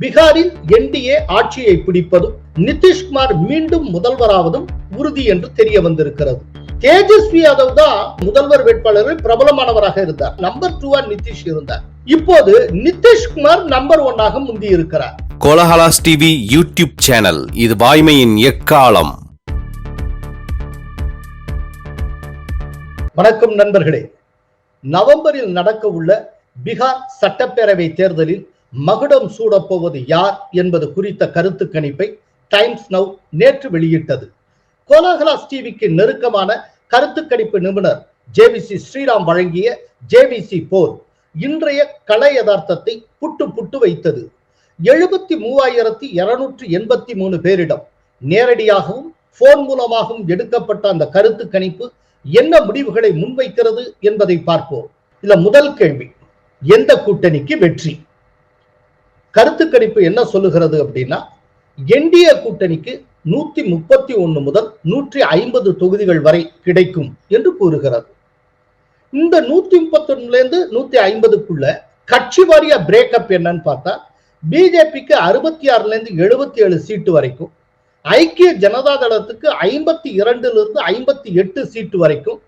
பீகாரில் என்டிஏ ஆட்சியை பிடிப்பதும் நிதிஷ்குமார் மீண்டும் முதல்வராவதும் உறுதி என்று தெரிய வந்திருக்கிறது. தேஜஸ்வி யாதவ் தான் முதல்வர் வேட்பாளர் பிரபலமானவராக இருந்தார். நம்பர் டூவா நிதிஷ் இருந்தார். இப்போது நிதிஷ்குமார் நம்பர் ஒன்னாக முந்தி இருக்கிறார். கோலஹலாஸ் டிவி யூடியூப் சேனல் இது வாய்மையின் எக்காலம். வணக்கம் நண்பர்களே. நவம்பரில் நடக்க உள்ள பீகார் சட்டப்பேரவை தேர்தலில் மகுடம் சூடப்போவது யார் என்பது குறித்த கருத்து கணிப்பை டைம்ஸ் நவ் நேற்று வெளியிட்டது. கோலாகலாஸ் டிவிக்கு நெருக்கமான கருத்து கணிப்பு நிபுணர் ஜேவிசி ஸ்ரீராம் வழங்கிய ஜேவிசி போர் இன்றைய கலை யதார்த்தத்தை புட்டு புட்டு வைத்தது. எழுபத்தி மூவாயிரத்தி இருநூற்றி எண்பத்தி மூணு பேரிடம் நேரடியாகவும் போன் மூலமாகவும் எடுக்கப்பட்ட அந்த கருத்து கணிப்பு என்ன முடிவுகளை முன்வைக்கிறது என்பதை பார்ப்போம். இல்ல முதல் கேள்வி எந்த கூட்டணிக்கு வெற்றி? கருத்து கணிப்பு என்ன சொல்லுகிறது அப்படின்னா என்டிஏ கூட்டணிக்கு நூத்தி முப்பத்தி ஒன்று முதல் நூற்றி ஐம்பது தொகுதிகள் வரை கிடைக்கும் என்று கூறுகிறது. இந்த நூத்தி முப்பத்தி ஒன்னுலேருந்து நூத்தி ஐம்பதுக்குள்ள கட்சி வாரிய பிரேக்கப் என்னன்னு பார்த்தா பிஜேபிக்கு அறுபத்தி ஆறுல இருந்து எழுபத்தி ஏழு சீட்டு வரைக்கும் ஐக்கிய ஜனதா தளத்துக்கு ஐம்பத்தி இரண்டுல இருந்து ஐம்பத்தி எட்டு சீட்டு வரைக்கும்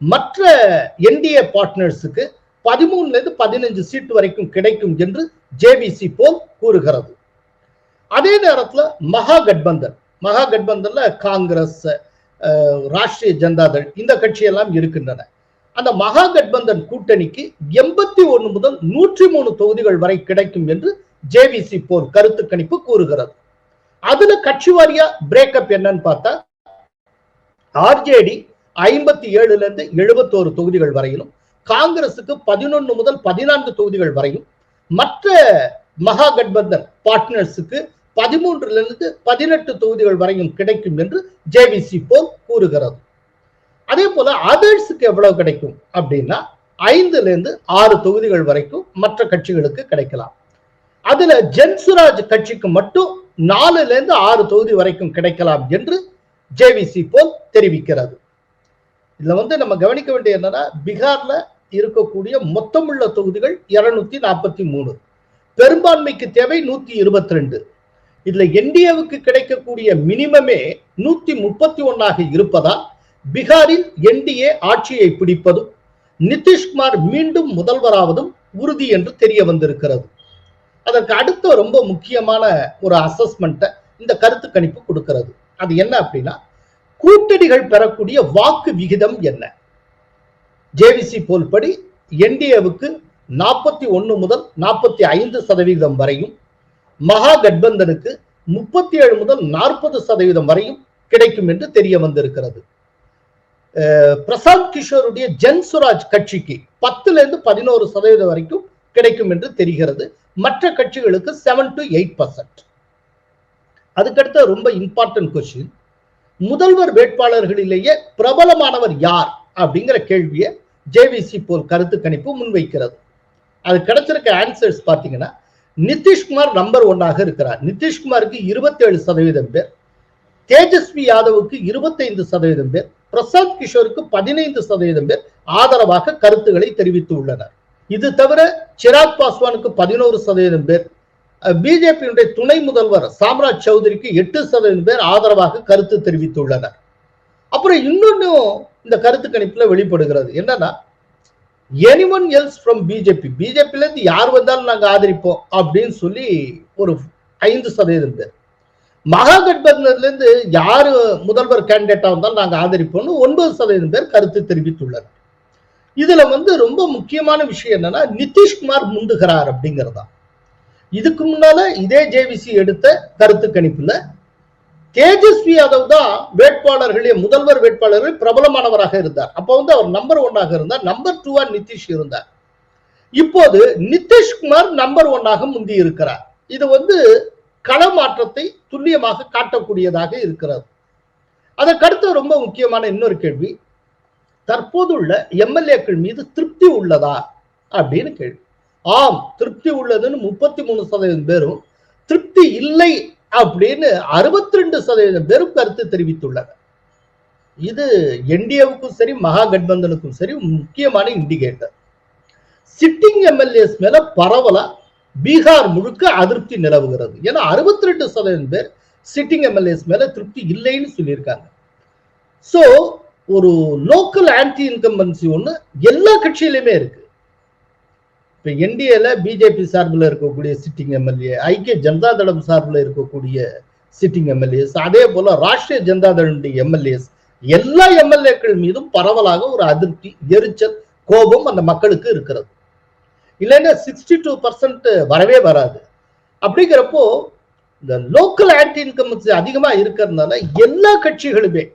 மற்ற என்டிஏ பார்ட்னர்ஸுக்கு பதிமூணுல இருந்து பதினஞ்சு சீட்டு வரைக்கும் கிடைக்கும் என்று ஜேபிசி போல் கூறுகிறது. அதே நேரத்துல மகா கட்பந்தன் மகா கட்பந்தன்ல காங்கிரஸ் ராஷ்டிரிய ஜனதாதள் இந்த கட்சியெல்லாம் இருக்கின்றன. அந்த மகா கட்பந்தன் கூட்டணிக்கு எண்பத்தி ஒன்று முதல் நூற்றி மூணு தொகுதிகள் வரை கிடைக்கும் என்று ஜேவிசி போல் கருத்து கணிப்பு கூறுகிறது. அதுல கட்சி வாரியா பிரேக்கப் என்னன்னு பார்த்தா ஆர்ஜேடி ஐம்பத்தி ஏழுல இருந்து எழுபத்தோரு தொகுதிகள் வரையிலும் காங்கிரசுக்கு பதினொன்னு முதல் பதினான்கு தொகுதிகள் வரையும் மற்ற மகா கட்பந்தன் பார்ட்னர்ஸுக்கு பதிமூன்றுல இருந்து பதினெட்டு தொகுதிகள் வரையும் கிடைக்கும் என்று ஜேபிசி போல் கூறுகிறது. அதே போல அதர்ஸுக்கு எவ்வளவு கிடைக்கும் அப்படின்னா ஐந்துல இருந்து ஆறு தொகுதிகள் வரைக்கும் மற்ற கட்சிகளுக்கு கிடைக்கலாம். அதுல ஜென்சுராஜ் கட்சிக்கு மட்டும் நாலுல இருந்து ஆறு தொகுதி வரைக்கும் கிடைக்கலாம் என்று ஜேவிசி போல் தெரிவிக்கிறது. இதுல வந்து நம்ம கவனிக்க வேண்டிய என்னன்னா பீகார்ல இருக்கக்கூடிய மொத்தமுள்ள தொகுதிகள் இருநூத்தி நாற்பத்தி மூணு. பெரும்பான்மைக்கு தேவை நூத்தி இருபத்தி ரெண்டு இதுல என்டிஏவுக்கு கிடைக்கக்கூடிய மினிமமே நூத்தி முப்பத்தி ஒன்னாக இருப்பதால் பீகாரில் என்டிஏ ஆட்சியை பிடிப்பதும் நிதிஷ்குமார் மீண்டும் முதல்வராவதும் உறுதி என்று தெரிய வந்திருக்கிறது. அதற்கு அடுத்த ரொம்ப முக்கியமான ஒரு அசஸ்மெண்ட்டை இந்த கருத்து கணிப்பு கொடுக்கிறது. அது என்ன அப்படின்னா கூட்டணிகள் பெறக்கூடிய வாக்கு விகிதம் என்ன? ஜேவிசி போல் படி என்டிஏவுக்கு நாற்பத்தி ஒன்னு முதல் நாற்பத்தி ஐந்து சதவீதம் வரையும் மகா கட்பந்தனுக்கு முப்பத்தி ஏழு முதல் நாற்பது சதவீதம் வரையும் கிடைக்கும் என்று தெரிய வந்திருக்கிறது. பிரசாந்த் கிஷோருடைய ஜன்சுராஜ் கட்சிக்கு பத்துல இருந்து பதினோரு சதவீதம் வரைக்கும் கிடைக்கும் என்று தெரிகிறது. மற்ற கட்சிகளுக்கு செவன் டு எயிட் பர்சன்ட் அதுக்கடுத்த ரொம்ப இம்பார்ட்டன்ட் கொஸ்டின் முதல்வர் வேட்பாளர்களிலேயே பிரபலமானவர் யார் அப்படிங்கிற கேள்வியை ஜேவிசி போல் கருத்து கணிப்பு முன்வைக்கிறது. அது கிடைச்சிருக்க ஆன்சர்ஸ் பார்த்தீங்கன்னா நிதிஷ்குமார் நம்பர் ஒன்னாக இருக்கிறார். நிதிஷ்குமாருக்கு இருபத்தி ஏழு சதவீதம் பேர். தேஜஸ்வி யாதவுக்கு இருபத்தைந்து சதவீதம் பேர். பிரசாத் கிஷோருக்கு பதினைந்து சதவீதம் பேர் ஆதரவாக கருத்துக்களை தெரிவித்து உள்ளனர். இது தவிர சிராக் பாஸ்வானுக்கு பதினோரு சதவீதம் பேர். பிஜேபியினுடைய துணை முதல்வர் சாம்ராஜ் சௌத்ரிக்கு எட்டு சதவீதம் பேர் ஆதரவாக கருத்து தெரிவித்துள்ளனர் அப்புறம் இன்னொன்னும் இந்த கருத்து கணிப்புல வெளிப்படுகிறது. என்னன்னா எனிவன் எல்ஸ் ஃப்ரம் பிஜேபி பிஜேபில இருந்து யார் வந்தாலும் நாங்க ஆதரிப்போம் அப்படின்னு சொல்லி ஒரு ஐந்து சதவீதம் பேர். மகா யார் இருந்து யாரு முதல்வர் கேண்டிடேட்டா வந்தாலும் நாங்க ஆதரிப்போம்னு ஒன்பது சதவீதம் பேர் கருத்து தெரிவித்துள்ளனர். இதுல வந்து ரொம்ப முக்கியமான விஷயம் என்னன்னா நிதிஷ்குமார் முந்துகிறார் அப்படிங்கிறதா இதுக்கு முன்னால இதே ஜேவிசி எடுத்த கருத்து கணிப்புல தேஜஸ்வி யாதவ் தான் வேட்பாளர்களே முதல்வர் வேட்பாளர்கள் பிரபலமானவராக இருந்தார். அப்போ வந்து அவர் நம்பர் ஒன்னாக இருந்தார். நம்பர் டூவா நிதிஷ் இருந்தார். இப்போது நிதிஷ்குமார் நம்பர் ஒன்னாக முந்தி இருக்கிறார். இது வந்து களமாற்றத்தை துல்லியமாக காட்டக்கூடியதாக இருக்கிறது. அதற்கடுத்து ரொம்ப முக்கியமான இன்னொரு கேள்வி. தற்போதுள்ள எம்எல்ஏக்கள் மீது திருப்தி உள்ளதா அப்படின்னு கேள்வி. ஆம் திருப்தி உள்ளதுன்னு முப்பத்தி மூணு சதவீதம் பேரும் திருப்தி இல்லை அப்படின்னு அறுபத்தி ரெண்டு சதவீதம் பேரும் கருத்து தெரிவித்துள்ளனர். இது என்டிஏவுக்கும் சரி மகா கட்பந்தனுக்கும் சரி முக்கியமான இண்டிகேட்டர். சிட்டிங் எம்எல்ஏஸ் மேல பரவலா பீகார் முழுக்க அதிருப்தி நிலவுகிறது. ஏன்னா அறுபத்தி ரெண்டு சதவீதம் பேர் சிட்டிங் எம்எல்ஏஸ் மேல திருப்தி இல்லைன்னு சொல்லியிருக்காங்க. ஸோ ஒரு லோக்கல் ஆன்டி இன்கம்பன்சி ஒன்று எல்லா கட்சியிலுமே இருக்கு. இப்ப என்டிஏல பிஜேபி சார்பில் இருக்கக்கூடிய சிட்டிங் எம்எல்ஏ ஐக்கிய ஜனதா தளம் சார்பில் இருக்கக்கூடிய சிட்டிங் எம்எல்ஏஸ் அதே போல ராஷ்டிரிய ஜனதா தளனுடைய எம்எல்ஏஸ் எல்லா எம்எல்ஏக்கள் மீதும் பரவலாக ஒரு அதிருப்தி எரிச்சல் கோபம் அந்த மக்களுக்கு இருக்கிறது. இல்லைன்னா சிக்ஸ்டி டூ பர்சன்ட் வரவே வராது. அப்படிங்கிறப்போ இந்த லோக்கல் ஆன்டி இன்கம் அதிகமா இருக்கிறதுனால எல்லா கட்சிகளுமே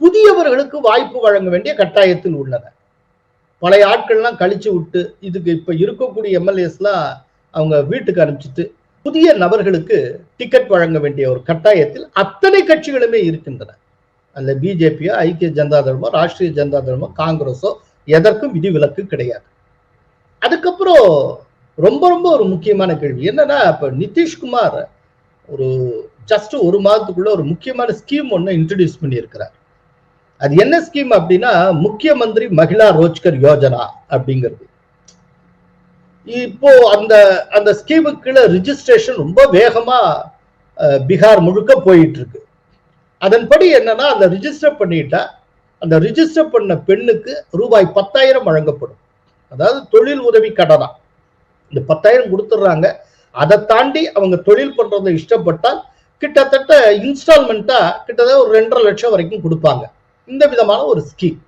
புதியவர்களுக்கு வாய்ப்பு வழங்க வேண்டிய கட்டாயத்தில் உள்ளன. பழைய ஆட்கள்லாம் கழிச்சு விட்டு இதுக்கு இப்ப இருக்கக்கூடிய எம்எல்ஏஸ்லாம் அவங்க வீட்டுக்கு அனுப்பிச்சிட்டு புதிய நபர்களுக்கு டிக்கெட் வழங்க வேண்டிய ஒரு கட்டாயத்தில் அத்தனை கட்சிகளுமே இருக்கின்றன. அந்த பிஜேபியோ ஐக்கிய ஜனதா தளமோ ராஷ்டிரிய ஜனதா தளமோ காங்கிரஸோ எதற்கும் விதிவிலக்கு கிடையாது. அதுக்கப்புறம் ரொம்ப ரொம்ப ஒரு முக்கியமான கேள்வி. என்னன்னா இப்ப நிதிஷ்குமார் ஒரு ஜஸ்ட் ஒரு மாதத்துக்குள்ள ஒரு முக்கியமான ஸ்கீம் ஒன்று இன்ட்ரடியூஸ் பண்ணியிருக்கிறார். அது என்ன ஸ்கீம் அப்படின்னா முக்கிய மந்திரி மகிழா ரோஜ்கர் யோஜனா அப்படிங்கிறது. இப்போ அந்த அந்த ஸ்கீமுக்கு கீழே ரிஜிஸ்ட்ரேஷன் ரொம்ப வேகமா பீகார் முழுக்க போயிட்டு இருக்கு அதன்படி என்னன்னா அந்த ரிஜிஸ்டர் பண்ணிட்டா அந்த ரிஜிஸ்டர் பண்ண பெண்ணுக்கு ரூபாய் பத்தாயிரம் வழங்கப்படும். அதாவது தொழில் உதவி கடனா. இந்த பத்தாயிரம் கொடுத்துட்றாங்க. அதை தாண்டி அவங்க தொழில் பண்றதை இஷ்டப்பட்டால் கிட்டத்தட்ட இன்ஸ்டால்மெண்ட்டா கிட்டத்தட்ட ஒரு ரெண்டரை லட்சம் வரைக்கும் கொடுப்பாங்க. இந்த விதமான ஒரு ஸ்கீம்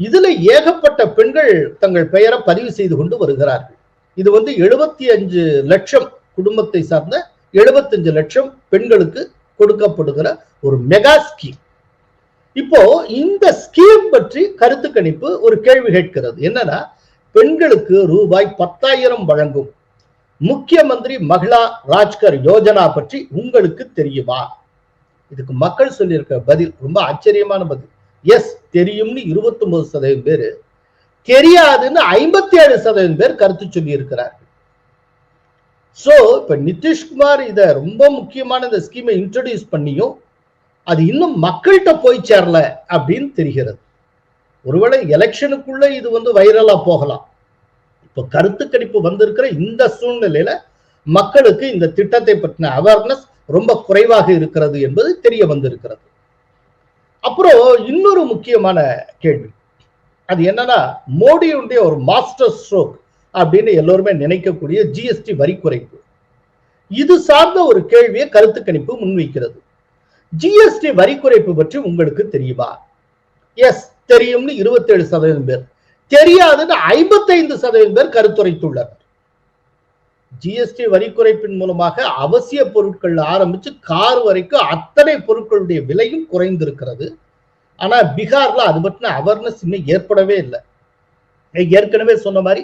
இதுல ஏகப்பட்ட பெண்கள் தங்கள் பெயரை பதிவு செய்து கொண்டு வருகிறார்கள். இது வந்து எழுபத்தி அஞ்சு லட்சம் குடும்பத்தை சார்ந்த எழுபத்தஞ்சு லட்சம் பெண்களுக்கு கொடுக்கப்படுகிற ஒரு மெகா ஸ்கீம் இப்போ இந்த ஸ்கீம் பற்றி கருத்து கணிப்பு ஒரு கேள்வி கேட்கிறது. என்னன்னா பெண்களுக்கு ரூபாய் பத்தாயிரம் வழங்கும் முக்கிய மந்திரி மகிழா ராஜ்கர் யோஜனா பற்றி உங்களுக்கு தெரியுமா? இதுக்கு மக்கள் சொல்லியிருக்க பதில் ரொம்ப ஆச்சரியமான பதில். எஸ் தெரியும்னு இருபத்தி ஒன்பது சதவீதம் பேரு தெரியாதுன்னு ஐம்பத்தி ஏழு சதவீதம் பேர் கருத்து சொல்லி இருக்கிறார்கள் சோ இப்ப நிதிஷ்குமார் இத ரொம்ப முக்கியமான இந்த ஸ்கீமை இன்ட்ரடியூஸ் பண்ணியும் அது இன்னும் மக்கள்கிட்ட போய் சேரல அப்படின்னு தெரிகிறது. ஒருவேளை எலெக்ஷனுக்குள்ள இது வந்து வைரலா போகலாம். இப்ப கருத்து கணிப்பு வந்திருக்கிற இந்த சூழ்நிலையில மக்களுக்கு இந்த திட்டத்தை பற்றின அவேர்னஸ் ரொம்ப குறைவாக இருக்கிறது என்பது தெரிய வந்திருக்கிறது. அப்புறம் இன்னொரு முக்கியமான கேள்வி. அது என்னன்னா மோடியுடைய ஒரு மாஸ்டர் ஸ்ட்ரோக் அப்படின்னு எல்லோருமே நினைக்கக்கூடிய ஜிஎஸ்டி வரி குறைப்பு. இது சார்ந்த ஒரு கேள்வியை கருத்து கணிப்பு முன்வைக்கிறது. ஜிஎஸ்டி வரி குறைப்பு பற்றி உங்களுக்கு தெரியுமா? எஸ் தெரியும்னு இருபத்தேழு சதவீதம் பேர். தெரியாதுன்னு ஐம்பத்தைந்து சதவீதம் பேர் கருத்துரைத்துள்ளனர். ஜிஎஸ்டி வரி குறைப்பின் மூலமாக அவசிய பொருட்கள் ஆரம்பிச்சு கார் வரைக்கும் அத்தனை பொருட்களுடைய விலையும் குறைந்திருக்கிறது. ஆனா பீகார்ல அது பற்றின அவேர்னஸ் இன்னும் ஏற்படவே இல்லை. ஏற்கனவே சொன்ன மாதிரி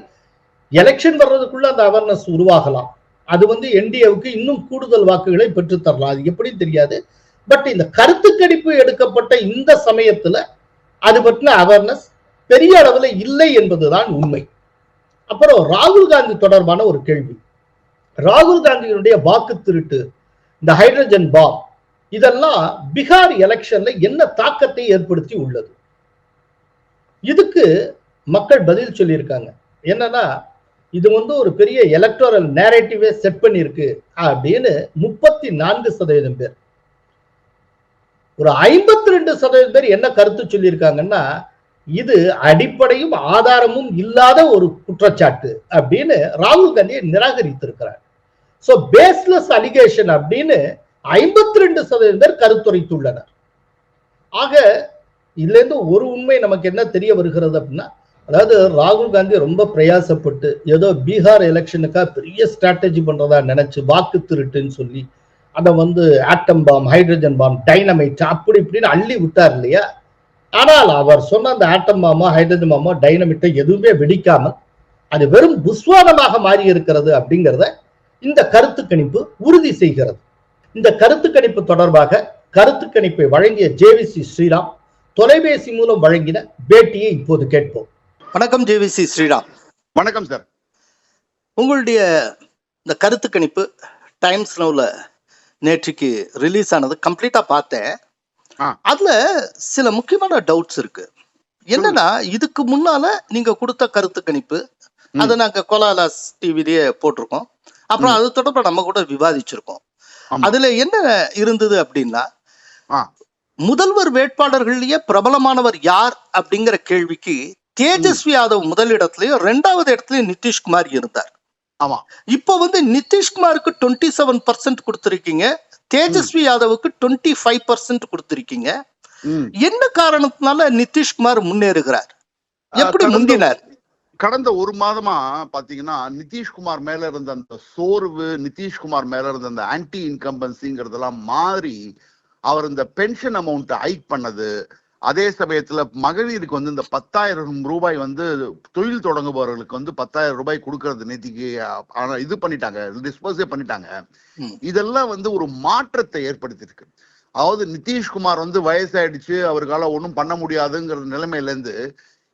எலெக்ஷன் வர்றதுக்குள்ள அந்த அவேர்னஸ் உருவாகலாம். அது வந்து என்டிஏவுக்கு இன்னும் கூடுதல் வாக்குகளை பெற்றுத்தரலாம் அது எப்படின்னு தெரியாது. பட் இந்த கருத்து கணிப்பு எடுக்கப்பட்ட இந்த சமயத்துல அது பற்றின அவேர்னஸ் பெரிய அளவில் இல்லை என்பதுதான் உண்மை. அப்புறம் ராகுல் காந்தி தொடர்பான ஒரு கேள்வி. ராகுல் காந்தியினுடைய வாக்கு திருட்டு இந்த ஹைட்ரஜன் பாம் இதெல்லாம் பீகார் எலெக்ஷன்ல என்ன தாக்கத்தை ஏற்படுத்தி உள்ளது? இதுக்கு மக்கள் பதில் சொல்லியிருக்காங்க. என்னன்னா இது வந்து ஒரு பெரிய எலக்டோரல் நேரேட்டிவே செட் பண்ணியிருக்கு அப்படின்னு முப்பத்தி நான்கு சதவீதம் பேர். ஒரு ஐம்பத்தி ரெண்டு சதவீதம் பேர் என்ன கருத்து சொல்லியிருக்காங்கன்னா இது அடிப்படையும் ஆதாரமும் இல்லாத ஒரு குற்றச்சாட்டு அப்படின்னு ராகுல் காந்தியை நிராகரித்திருக்கிறார். சோ பேஸ்லெஸ் அலிகேஷன் அப்படின்னு ஐம்பத்தி ரெண்டு சதவீதம் பேர் கருத்துரைத்துள்ளனர். ஆக இதுல இருந்து ஒரு உண்மை நமக்கு என்ன தெரிய வருகிறது அப்படின்னா அதாவது ராகுல் காந்தி ரொம்ப பிரயாசப்பட்டு ஏதோ பீகார் எலெக்ஷனுக்காக பெரிய ஸ்ட்ராட்டஜி பண்றதா நினைச்சு வாக்கு திருட்டுன்னு சொல்லி அதை வந்து atom bomb hydrogen bomb dynamite அப்படி இப்படின்னு அள்ளி விட்டார் இல்லையா? ஆனால் அவர் சொன்ன அந்த ஆட்டம் பாமோ ஹைட்ரஜன் பாமோ டைனமிட்டோ எதுவுமே வெடிக்காமல் அது வெறும் புஸ்வானமாக மாறி இருக்கிறது அப்படிங்கிறத இந்த கருத்து கணிப்பு உறுதி செய்கிறது. இந்த கருத்து கணிப்பு தொடர்பாக கருத்து கணிப்பை வழங்கிய ஜேவிசி ஸ்ரீராம் தொலைபேசி மூலம் வழங்கின பேட்டியை இப்போது கேட்போம். வணக்கம் ஜேவிசி ஸ்ரீராம். வணக்கம் சார். உங்களுடைய இந்த கருத்து கணிப்பு டைம்ஸ் நவுல நேற்றுக்கு ரிலீஸ் ஆனது கம்ப்ளீட்டா பார்த்தேன். அதுல சில முக்கியமான டவுட்ஸ் இருக்கு. என்னன்னா இதுக்கு முன்னால நீங்க கொடுத்த கருத்து கணிப்பு. அதை நாங்க கொலாலாஸ் டிவிலேயே போட்டிருக்கோம். அப்புறம் அது தொடர்பா நம்ம கூட விவாதிச்சிருக்கோம். அதுல என்ன இருந்தது அப்படின்னா. முதல்வர் வேட்பாளர்கள்லயே பிரபலமானவர் யார் அப்படிங்கிற கேள்விக்கு தேஜஸ்வி யாதவ் முதலிடத்திலையும் ரெண்டாவது இடத்துலயும் நிதிஷ்குமார் இருந்தார். ஆமா. இப்போ வந்து நிதிஷ்குமாருக்கு டுவெண்ட்டி செவன் பர்சன்ட் கொடுத்துருக்கீங்க தேஜஸ்வி யாதவுக்கு டுவெண்ட்டி ஃபைவ் பர்சன்ட் கொடுத்துருக்கீங்க. என்ன காரணத்தினால நிதிஷ்குமார் முன்னேறுகிறார்? எப்படி முந்தினார்? கடந்த ஒரு மாதமா பாத்தீங்கன்னா நிதிஷ்குமார் மேல இருந்த அந்த சோர்வு நிதிஷ்குமார் மேல இருந்த அந்த ஆன்டி இன்கம்பன்சிங்கிறதெல்லாம் மாறி அவர் இந்த பென்ஷன் அமௌண்ட் ஹைக் பண்ணது. அதே சமயத்துல மகளிருக்கு வந்து இந்த பத்தாயிரம் ரூபாய் வந்து தொழில் தொடங்குபவர்களுக்கு வந்து பத்தாயிரம் ரூபாய் கொடுக்கறது நேத்திக்கு ஆனா இது பண்ணிட்டாங்க டிஸ்போஸே பண்ணிட்டாங்க. இதெல்லாம் வந்து ஒரு மாற்றத்தை ஏற்படுத்தியிருக்கு. அதாவது நிதிஷ்குமார் வந்து வயசாயிடுச்சு அவருக்கால ஒன்றும் பண்ண முடியாதுங்கிற நிலைமையில இருந்து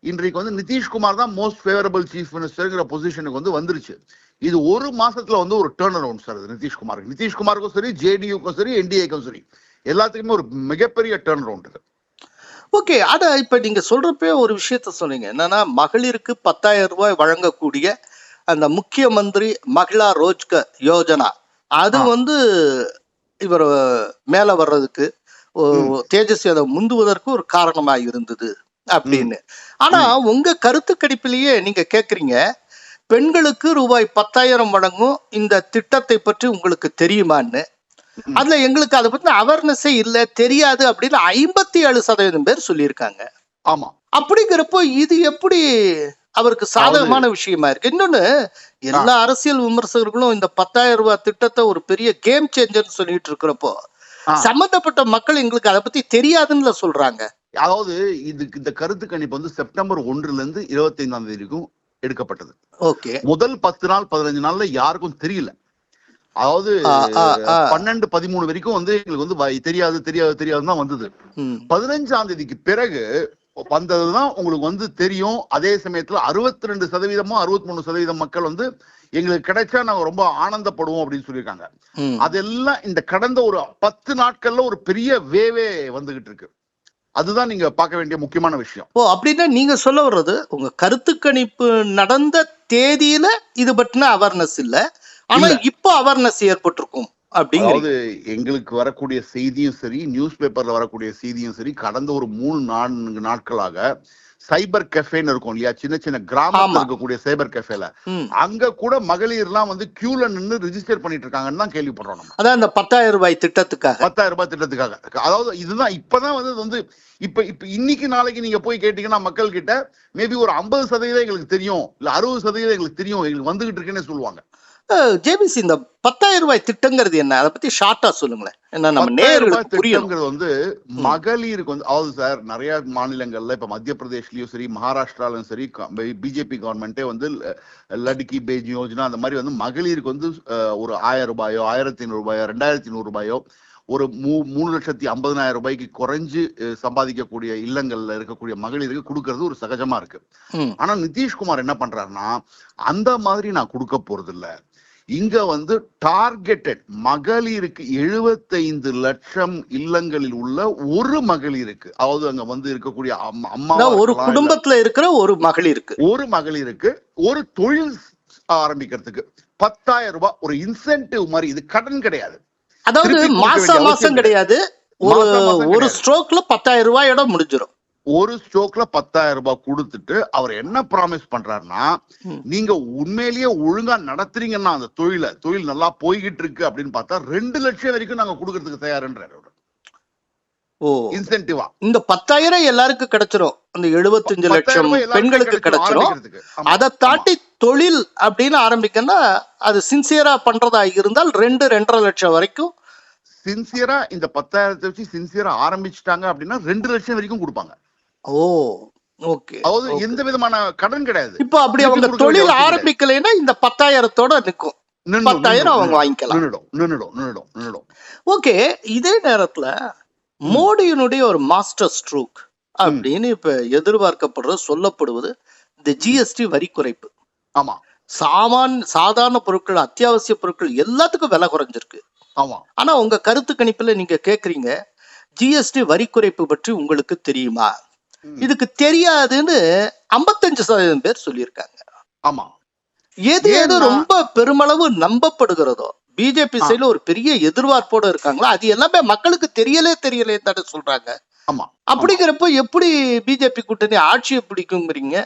இன்றைக்கு வந்து நிதிஷ்குமார் தான் மோஸ்ட் ஃபேவரபிள் சீஃப் மினிஸ்டர்ங்கிற பொசிஷனுக்கு வந்து வந்துருச்சு. இது ஒரு மாசத்துல வந்து ஒரு டேர்ன் அரவுண்ட் சார் நிதிஷ்குமாருக்கு. நிதிஷ்குமாருக்கும் சரி ஜேடியுக்கும் சரி என்டிஏக்கும் சரி. எல்லாத்துக்குமே ஒரு மிகப்பெரிய டேர்ன் அரவுண்ட் இது. ஓகே அத இப்ப நீங்க சொல்றப்பே ஒரு விஷயத்த சொன்னீங்க. என்னன்னா மகளிருக்கு பத்தாயிரம் ரூபாய் வழங்கக்கூடிய அந்த முக்கிய மந்திரி மகிழா ரோஜ்கர் யோஜனா. அது. வந்து இவர் மேல வர்றதுக்கு தேஜஸ்வி அதை முந்துவதற்கு ஒரு காரணமா இருந்தது. அப்படின்னு. ஆனா உங்க கருத்து கணிப்பிலேயே நீங்க கேக்குறீங்க பெண்களுக்கு ரூபாய் பத்தாயிரம் வழங்கும் இந்த திட்டத்தை பற்றி உங்களுக்கு தெரியுமான்னு. அதுல எங்களுக்கு அதை பத்தி அவேர்னஸே இல்ல தெரியாது அப்படின்னு ஐம்பத்தி ஏழு சதவீதம் பேர் சொல்லியிருக்காங்க. ஆமா. அப்படிங்கிறப்போ இது எப்படி அவருக்கு சாதகமான விஷயமா இருக்கு? இன்னொன்னு எல்லா அரசியல் விமர்சகர்களும் இந்த பத்தாயிரம் ரூபாய் திட்டத்தை ஒரு பெரிய கேம் சேஞ்சர்னு சொல்லிட்டு இருக்கிறப்போ. சம்பந்தப்பட்ட மக்கள் எங்களுக்கு அதை பத்தி தெரியாதுன்னு சொல்றாங்க. அதாவது இதுக்கு இந்த கருத்து கணிப்பு வந்து செப்டம்பர் ஒன்றுல இருந்து இருபத்தி ஐந்தாம் தேதி வரைக்கும் எடுக்கப்பட்டது. ஓகே. முதல் பத்து நாள் பதினஞ்சு நாள்ல யாருக்கும் தெரியல. அதாவது. பன்னெண்டு பதிமூணு வரைக்கும் வந்து எங்களுக்கு வந்து தெரியாது தெரியாது தெரியாதுன்னு தான் வந்தது. பதினஞ்சாம் தேதிக்கு பிறகு வந்ததுதான் உங்களுக்கு வந்து தெரியும். அதே சமயத்துல அறுபத்தி ரெண்டு சதவீதமோ அறுபத்தி மூணு சதவீதம் மக்கள் வந்து எங்களுக்கு கிடைச்சா நாங்க ரொம்ப ஆனந்தப்படுவோம் அப்படின்னு சொல்லியிருக்காங்க. அதெல்லாம் இந்த கடந்த ஒரு பத்து நாட்கள்ல ஒரு பெரிய வேவே வந்துகிட்டு இருக்கு. அதுதான் நீங்க பார்க்க வேண்டிய முக்கியமான விஷயம். ஓ அப்படின்னா நீங்க சொல்ல வர்றது உங்க கருத்து கணிப்பு நடந்த தேதியில இது பற்றின அவேர்னஸ் இல்ல. ஆனா. இப்போ அவேர்னஸ் ஏற்பட்டிருக்கும். அதாவது எங்களுக்கு வரக்கூடிய செய்தியும் சரி நியூஸ் பேப்பர்ல வரக்கூடிய செய்தியும் சரி கடந்த ஒரு மூணு நான்கு நாட்களாக சைபர் கெஃபேன்னு இருக்கும் இல்லையா? சின்ன சின்ன கிராமத்துல ஆமா. இருக்கக்கூடிய சைபர் கெஃபேல. அங்க கூட மகளிர்லாம் வந்து கியூல நின்னு ரிஜிஸ்டர் பண்ணிட்டு இருக்காங்கன்னு தான் கேள்விப்படுறோம் நம்ம. அதான் இந்த பத்தாயிரம் ரூபாய் திட்டத்துக்காக. பத்தாயிரம் ரூபாய் திட்டத்துக்காக. அதாவது இதுதான் இப்பதான் வந்து வந்து இப்ப இப்ப இன்னைக்கு நாளைக்கு நீங்க போய் கேட்டீங்கன்னா மக்கள் கிட்ட மேபி ஒரு ஐம்பது சதவீதம் எங்களுக்கு தெரியும் இல்ல அறுபது சதவீதம் எங்களுக்கு தெரியும் எங்களுக்கு வந்துகிட்டு இருக்குன்னு சொல்லுவாங்க. ஜேபிசி இந்த பத்தாயிரம் ரூபாய் திட்டங்கிறது என்ன? அதை பத்தி ஷார்ட்டா சொல்லுங்களேன். என்ன நம்ம புரியணும். திட்டங்கிறது வந்து மகளிருக்கு வந்து அதாவது சார் நிறைய மாநிலங்கள்ல இப்ப மத்திய பிரதேஷ்லயும் சரி மகாராஷ்டிராலும் சரி பிஜேபி கவர்மெண்டே வந்து லடுக்கி பேஜ் யோஜனா அந்த மாதிரி வந்து மகளிருக்கு வந்து ஒரு ஆயிரம் ரூபாயோ ஆயிரத்தி ஐநூறு ரூபாயோ ரெண்டாயிரத்தி நூறு ரூபாயோ ஒரு மூ மூணு லட்சத்தி ஐம்பதனாயிரம் ரூபாய்க்கு குறைஞ்சு சம்பாதிக்கக்கூடிய இல்லங்கள்ல இருக்கக்கூடிய மகளிருக்கு கொடுக்கறது ஒரு சகஜமா இருக்கு. ஆனா நிதிஷ்குமார் என்ன பண்றாருன்னா அந்த மாதிரி நான் கொடுக்க போறது இல்ல இங்க வந்து டார்கெட்டட் மகளிருக்கு எழுபத்தைந்து லட்சம் இல்லங்களில் உள்ள ஒரு மகளிருக்கு. அதாவது அங்க வந்து இருக்கக்கூடிய அம்மா ஒரு குடும்பத்துல இருக்கிற ஒரு மகளிருக்கு. ஒரு மகளிருக்கு ஒரு தொழில் ஆரம்பிக்கிறதுக்கு பத்தாயிரம் ரூபாய் ஒரு இன்சென்டிவ் மாதிரி இது கடன் கிடையாது. அதாவது மாசம் மாசம் கிடையாது. ஒரு ஒரு. ஸ்ட்ரோக்ல பத்தாயிரம் ரூபாயோட முடிஞ்சிடும் ஒரு ஸ்ட்ரோக்ல பத்தாயிரம் ரூபாய் கொடுத்துட்டு அவர் என்ன ப்ராமிஸ் பண்றாருன்னா. நீங்க உண்மையிலேயே ஒழுங்கா நடத்துறீங்கன்னா அந்த தொழிலை தொழில் நல்லா போய்கிட்டு இருக்கு அப்படின்னு பார்த்தா ரெண்டு லட்சம் வரைக்கும் நாங்க கொடுக்கறதுக்கு தயாருன்றாரு ஓ. இன்சென்டிவா இந்த பத்தாயிரம் எல்லாருக்கும் கிடைச்சிரும். அந்த எழுபத்தஞ்சு லட்சம் பெண்களுக்கு கிடைச்சிரும் அதை தாண்டி தொழில் அப்படின்னு ஆரம்பிக்கன்னா அது சின்சியரா பண்றதா இருந்தால் ரெண்டு ரெண்டரை லட்சம் வரைக்கும். சின்சியரா இந்த பத்தாயிரத்தை வச்சு சின்சியரா ஆரம்பிச்சிட்டாங்க அப்படின்னா ரெண்டு லட்சம் வரைக்கும் கொடுப்பாங்க. ஓ ஓகே அதாவது எந்த விதமான கடன் கிடையாது. இப்போ அப்படி அவங்க தொழில் ஆரம்பிக்கலைன்னா இந்த பத்தாயிரத்தோட நின்னுடும், பத்தாயிரம் அவங்க வாங்கிக்கலாம். ஓகே இதே நேரத்துல மோடியினுடைய ஒரு மாஸ்டர் ஸ்ட்ரோக் அப்படின்னு இப்ப எதிர்பார்க்கப்படுறது சொல்லப்படுவது இந்த ஜிஎஸ்டி வரி குறைப்பு. ஆமா. சாமான் சாதாரண பொருட்கள் அத்தியாவசிய பொருட்கள் எல்லாத்துக்கும் விலை குறைஞ்சிருக்கு. ஆமா. ஆனா உங்க கருத்து கணிப்புல நீங்க கேக்குறீங்க ஜிஎஸ்டி வரி குறைப்பு பற்றி உங்களுக்கு தெரியுமா. இதுக்கு தெரியாதுன்னு ஐம்பத்தஞ்சு சதவீதம் பேர் சொல்லியிருக்காங்க. ஆமா. எது எது ரொம்ப பெருமளவு நம்பப்படுகிறதோ பிஜேபி. சைடுல ஒரு பெரிய எதிர்பார்ப்போட இருக்காங்களோ அது எல்லாமே மக்களுக்கு தெரியலே தெரியலே தானே சொல்றாங்க. ஆமா. அப்படிங்கிறப்போ எப்படி பிஜேபி கூட்டணி ஆட்சியை பிடிக்குங்கிறீங்க?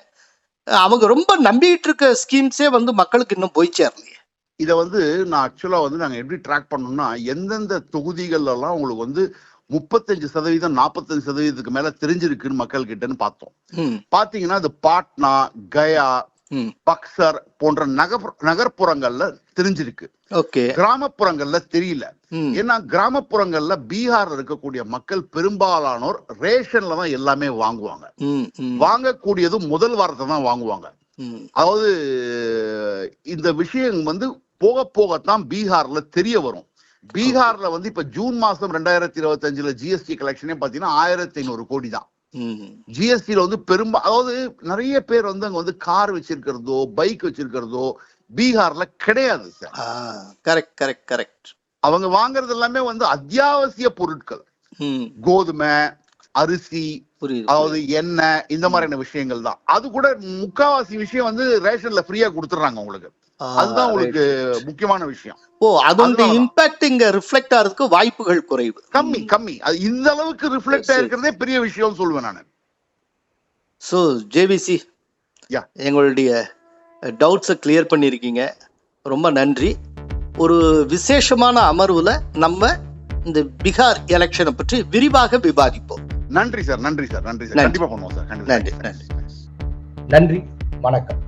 அவங்க ரொம்ப நம்பிக்கிட்டு இருக்க ஸ்கீம்ஸே வந்து மக்களுக்கு இன்னும் போய் சேரலையே. இத வந்து நான் ஆக்சுவலா வந்து நாங்க எப்படி ட்ராக் பண்ணோம்னா எந்தெந்த தொகுதிகள்ல எல்லாம் உங்களுக்கு வந்து முப்பத்தஞ்சு சதவீதம் நாற்பத்தஞ்சு சதவீதத்துக்கு மேல தெரிஞ்சிருக்குன்னு மக்கள் கிட்டன்னு பார்த்தோம் பாத்தீங்கன்னா அது பாட்னா கயா. பக்சர் போன்ற நகர் நகர்ப்புறங்கள்ல தெரிஞ்சிருக்கு. ஓகே. கிராமப்புறங்கள்ல தெரியல. ஏன்னா கிராமப்புறங்கள்ல பீகார்ல இருக்கக்கூடிய மக்கள் பெரும்பாலானோர் ரேஷன்ல தான் எல்லாமே வாங்குவாங்க. வாங்கக்கூடியதும் முதல் வாரத்தை தான் வாங்குவாங்க. அதாவது இந்த விஷயம் வந்து போக போகத்தான் பீகார்ல தெரிய வரும். பீகார்ல வந்து இப்ப ஜூன் மாசம் ரெண்டாயிரத்தி இருபத்தி அஞ்சுல ஜிஎஸ்டி கலெக்ஷனே பாத்தீங்கன்னா ஆயிரத்தி ஐநூறு கோடி தான் ம். ஜிஎஸ்டில வந்து பெரும்பா அதாவது நிறைய பேர் வந்து அங்க வந்து கார் வச்சிருக்கிறதோ பைக் வச்சிருக்கிறதோ பீகார்ல கிடையாது சார். கரெக்ட் கரெக்ட் கரெக்ட் அவங்க வாங்குறது எல்லாமே வந்து அத்தியாவசிய பொருட்கள். கோதுமை அரிசி அதாவது எண்ணெய் இந்த மாதிரியான விஷயங்கள் தான் அது கூட முக்காவாசி விஷயம் வந்து ரேஷன்ல ஃப்ரீயா கொடுத்துறாங்க உங்களுக்கு. அதுதான். உங்களுக்கு முக்கியமான விஷயம். ஓ அதோட. இம்பாக்ட் இங்க ரிஃப்ளெக்ட் ஆகிறதுக்கு வாய்ப்புகள் குறைவு. கம்மி கம்மி. அது இந்த அளவுக்கு ரிஃப்ளெக்ட் சரி. ஆயிருக்கிறதே பெரிய விஷயம் சொல்லுவேன் நான். So JPC. எங்களுடைய டவுட்ஸை கிளியர் பண்ணியிருக்கீங்க. ரொம்ப நன்றி. ஒரு விசேஷமான அமர்வுல நம்ம இந்த பீகார் எலெக்ஷனை பற்றி விரிவாக விவாதிப்போம். நன்றி சார். நன்றி சார். நன்றி சார். நன்றி. கண்டிப்பா பண்ணுவோம் சார். நன்றி. நன்றி. நன்றி. வணக்கம்.